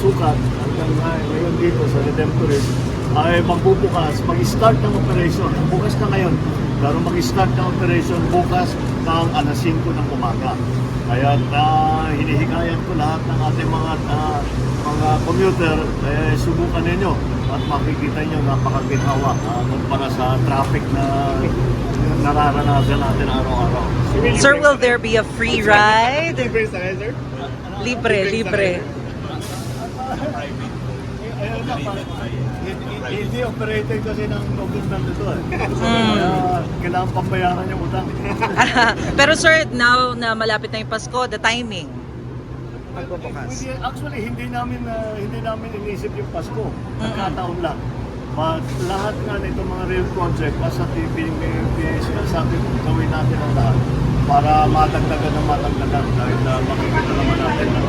sukat hanggang nga- ngayon dito sa Redemptorist ay magbubukas, mag-start ng operation. Bukas na ngayon, pero mag-start ng operation bukas ng alas 5 ng umaga. Kaya uh, hinihikayat ko lahat ng ating mga ah, mga commuter, eh, subukan ninyo at makikita nyo napakaginhawa uh, para sa traffic na nararanasan natin araw-araw. Sir, will there be a free ride? Libre sa kayo, sir? Libre, libre. Na, pa- hindi- operated kasi ng government ito eh. Hmm. Kaya kailangan pambayaran yung utang. Pero sir, now na malapit na yung Pasko, the timing. Hindi, actually, hindi namin uh, hindi namin inisip yung Pasko. Nagkataon lang. But lahat nga nito mga real project, basta sinasabi ko, gawin natin ang lahat para matagdagan ng matagdagan dahil uh, makikita naman natin na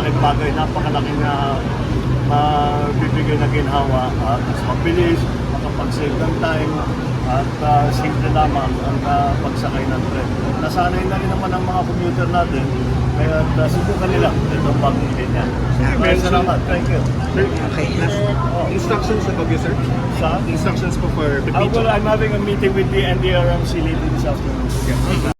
napakalaking bagay, napakalaking na mabibigay na ginhawa at mas mabilis, makapag-save ng time at uh, simple lamang ang uh, pagsakay ng tren. Nasanay na rin naman ang mga commuter natin kaya uh, subukan nila itong bagong linya. Maraming salamat. Thank you. Okay. Oh, Instructions sa Baguio, sir? sa Instructions po for Uh, well, I'm having a meeting with the NDRMC later this afternoon.